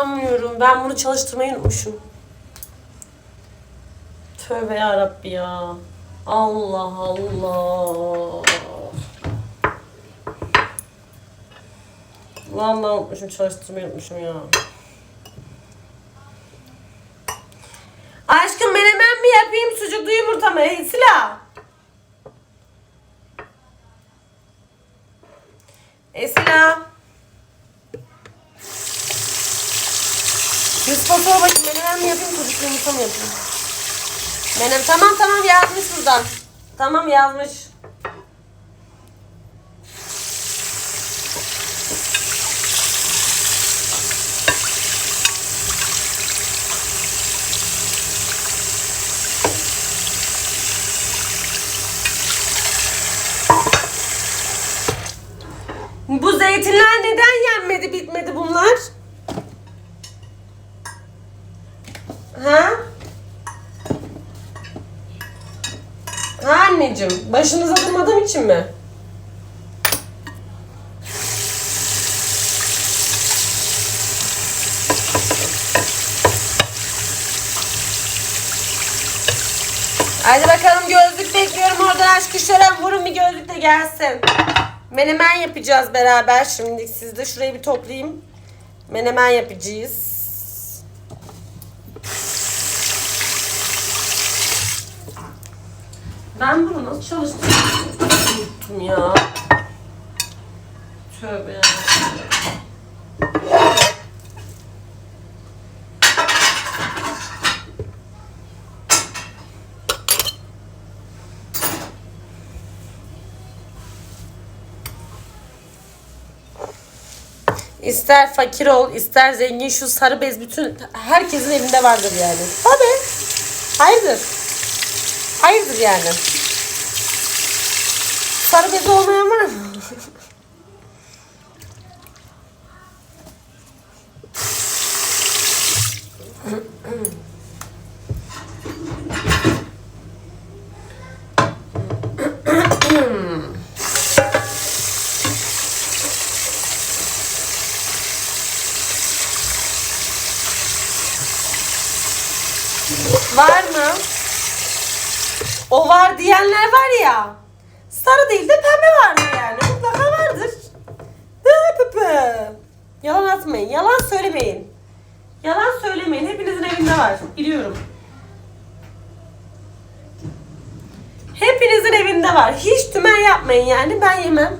İnanmıyorum. Ben bunu çalıştırmayı unutmuşum. Tövbe yarabbi ya. Allah Allah. Vallahi unutmuşum çalıştırmayı unutmuşum ya. Aşkım menemen mi yapayım sucuklu yumurta mı? Esila. Esila. Yusuf'a sor bakayım menemen mi yapayım sucuklu yumurta mı yapayım? Menem tamam tamam yazmış buradan. Tamam yazmış. Bu zeytinler neden yenmedi bitmedi bunlar? Ha? Ha anneciğim, başınıza durmadığım için mi? Hadi bakalım gözlük bekliyorum oradan aşkı şölen vurun bir gözlük de gelsin. Menemen yapacağız beraber şimdi. Siz de şurayı bir toplayayım. Menemen yapacağız. Ben bunu nasıl çalıştırdım? Ya. Tövbe ya. İster fakir ol, ister zengin şu sarı bez bütün herkesin evinde vardır yani. Tabii. Hayırdır? Hayırdır yani. Sarı bez olmayan var mı? Var mı? O var diyenler var ya. Sarı değil de pembe vardır yani. Mutlaka vardır. Yalan atmayın. Yalan söylemeyin. Yalan söylemeyin. Hepinizin evinde var. Biliyorum. Hepinizin evinde var. Hiç tümen yapmayın yani. Ben yemem.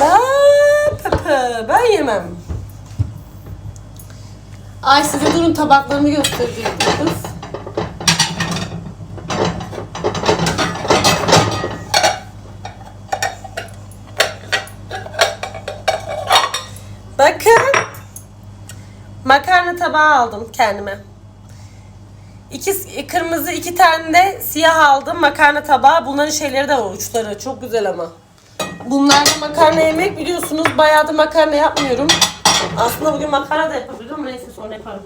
Ben, ben yemem. Ay size durun tabaklarımı göstereceğim kız. Bakın. Makarna tabağı aldım kendime. İki, kırmızı iki tane de siyah aldım makarna tabağı. Bunların şeyleri de var uçları. Çok güzel ama. Bunlarla makarna yemek biliyorsunuz. Bayağı da makarna yapmıyorum. Aslında bugün makarna da yapabilirim neyse sonra yaparım.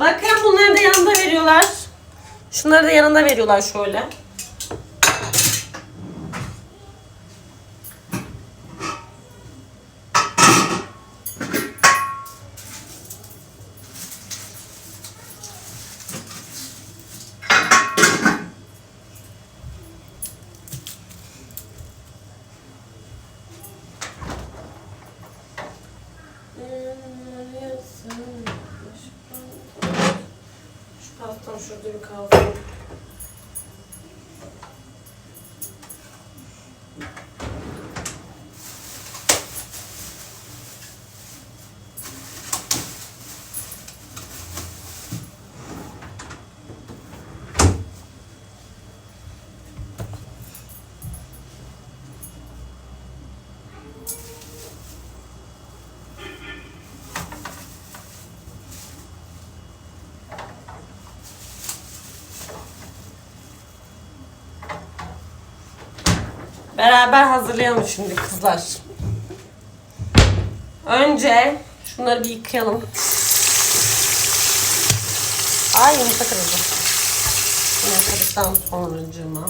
Bakın bunları da yanında veriyorlar. Şunları da yanında veriyorlar şöyle. to call Beraber hazırlayalım şimdi kızlar. Önce şunları bir yıkayalım. Ay yumurta kırıldı. Yumurtadıktan sonra cıma.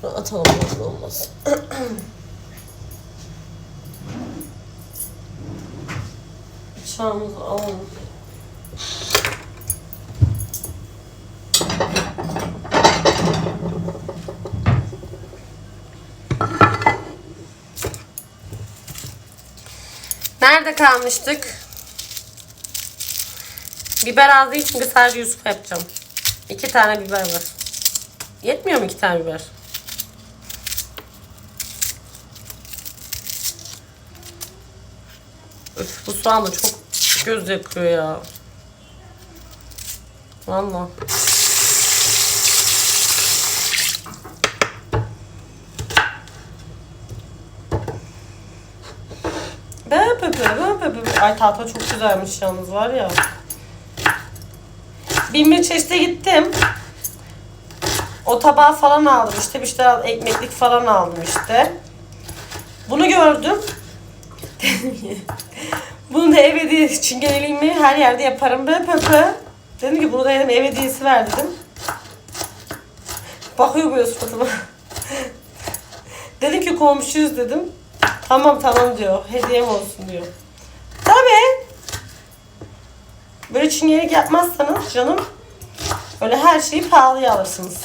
Şunu atalım nasıl olmaz. Bıçağımızı alalım. Nerede kalmıştık? Biber az değil çünkü sadece Yusuf yapacağım. İki tane biber var. Yetmiyor mu iki tane biber? Öf bu soğan da çok göz yakıyor ya. Valla. Ben pepe, ben pepe. Ay tahta çok güzelmiş yalnız var ya. Bin bir çeşite gittim. O tabağı falan aldım işte. Bir şeyler ekmeklik falan aldım işte. Bunu gördüm. bunu da ev hediyesi çingeneliğimi her yerde yaparım be pepe. Dedim ki bunu da dedim ev hediyesi ver dedim. Bakıyor böyle suratıma. dedim ki komşuyuz dedim. Tamam tamam diyor. Hediyem olsun diyor. Tabii. Böyle çingenelik yapmazsanız canım öyle her şeyi pahalıya alırsınız.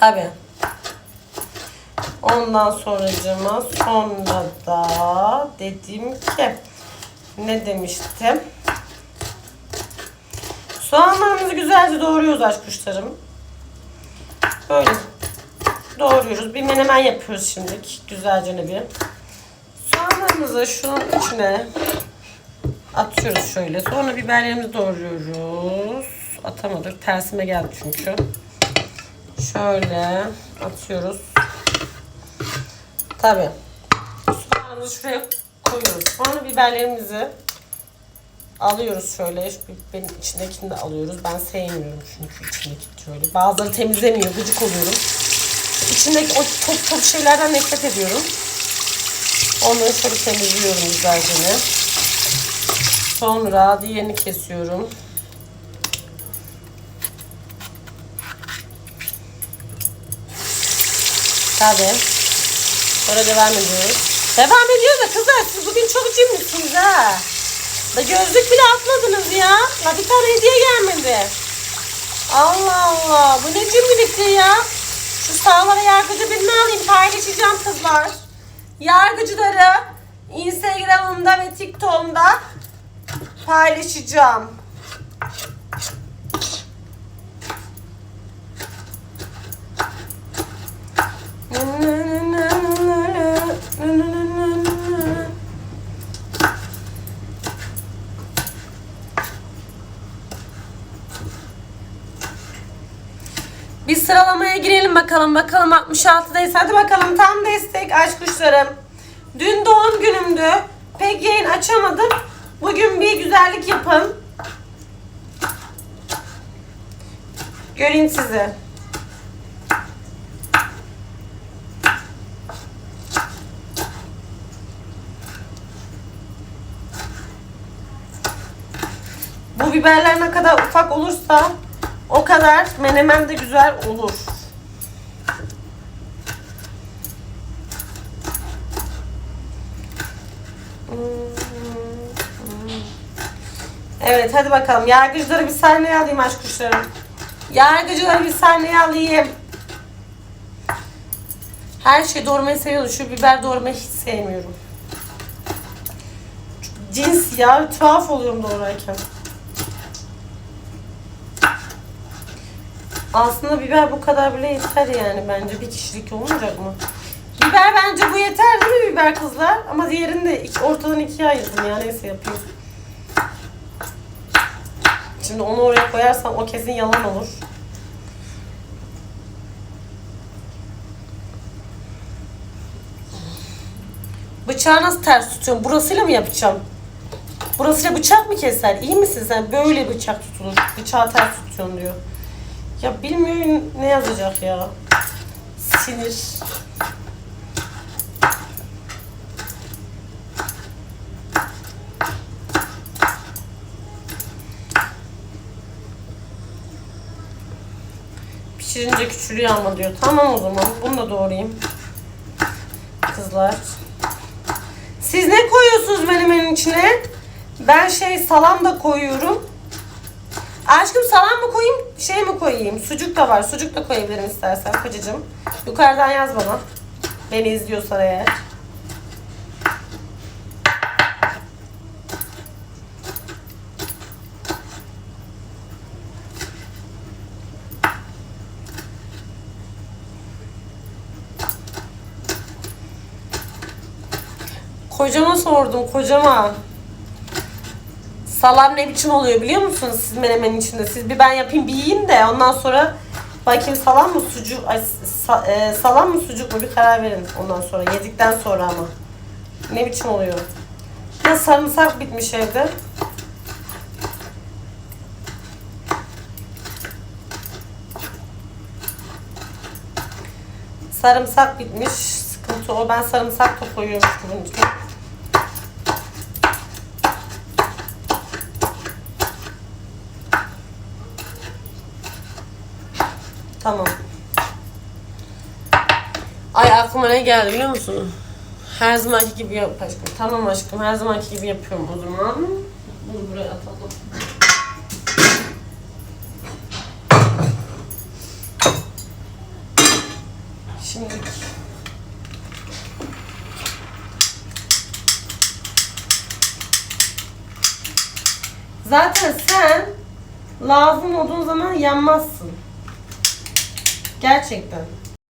Tabii. Ondan sonracığıma sonra da dedim ki ne demiştim? Soğanlarımızı güzelce doğruyoruz aşk kuşlarım. Böyle doğruyoruz. Bir menemen yapıyoruz şimdi. Güzelce bir. Soğanlarımızı şunun içine atıyoruz şöyle. Sonra biberlerimizi doğruyoruz. Atamadık. Tersime geldi çünkü. Şöyle atıyoruz. Tabii. Soğanımızı şuraya koyuyoruz. Sonra biberlerimizi alıyoruz şöyle. Biberin içindekini de alıyoruz. Ben sevmiyorum çünkü içindeki şöyle. Bazıları temizlemiyor. Gıcık oluyorum. İçindeki o top top şeylerden nefret ediyorum. Onları şöyle temizliyorum güzelce. Sonra diğerini kesiyorum. Tabii. Sonra devam ediyoruz. Devam ediyoruz da kızlar siz bugün çok cimrisiniz ha. Da gözlük bile atmadınız ya. La bir tane hediye gelmedi. Allah Allah. Bu ne cimrilikti ya. Şu sağlara yargıcı birini alayım. Paylaşacağım kızlar. Yargıcıları Instagram'ımda ve TikTok'umda paylaşacağım. Sıralamaya girelim bakalım. Bakalım 66'dayız. Hadi bakalım tam destek aşk kuşlarım. Dün doğum günümdü. Pek yayın açamadım. Bugün bir güzellik yapın. Göreyim sizi. Bu biberler ne kadar ufak olursa o kadar menemen de güzel olur. Evet hadi bakalım. Yargıcıları bir sahneye alayım aşk kuşlarım. Yargıcıları bir sahneye alayım. Her şey doğramayı seviyorum. Şu biber doğramayı hiç sevmiyorum. Cins ya. Tuhaf oluyorum doğrarken. Aslında biber bu kadar bile yeter yani bence. Bir kişilik olmayacak mı? Biber bence bu yeter değil mi biber kızlar? Ama diğerini de iki- ortadan ikiye ayırdım ya. Neyse yapayım. Şimdi onu oraya koyarsam o kesin yalan olur. Bıçağı nasıl ters tutuyorum? Burasıyla mı yapacağım? Burasıyla bıçak mı keser? İyi misin sen? Böyle bıçak tutulur. Bıçağı ters tutuyorsun diyor. Ya bilmiyorum ne yazacak ya. Sinir. Pişirince küçülüyor ama diyor. Tamam o zaman. Bunu da doğrayayım. Kızlar. Siz ne koyuyorsunuz menemenin içine? Ben şey salam da koyuyorum. Aşkım salam mı koyayım, şey mi koyayım? Sucuk da var. Sucuk da koyabilirim istersen kocacığım. Yukarıdan yaz bana. Beni izliyorsan eğer. Kocama sordum kocama. Salam ne biçim oluyor biliyor musunuz siz menemenin içinde? Siz bir ben yapayım bir yiyeyim de ondan sonra bakayım salam mı sucuk ay, sa- e, salam mı sucuk mu bir karar verin ondan sonra yedikten sonra ama. Ne biçim oluyor? Ya sarımsak bitmiş evde. Sarımsak bitmiş. Sıkıntı o. Ben sarımsak da koyuyormuş bunun içine. Tamam. Ay aklıma ne geldi biliyor musun? Her zamanki gibi yap aşkım. Tamam aşkım her zamanki gibi yapıyorum o zaman. Bunu buraya atalım. Şimdi Zaten sen lazım olduğun zaman yanmazsın. Gerçekten.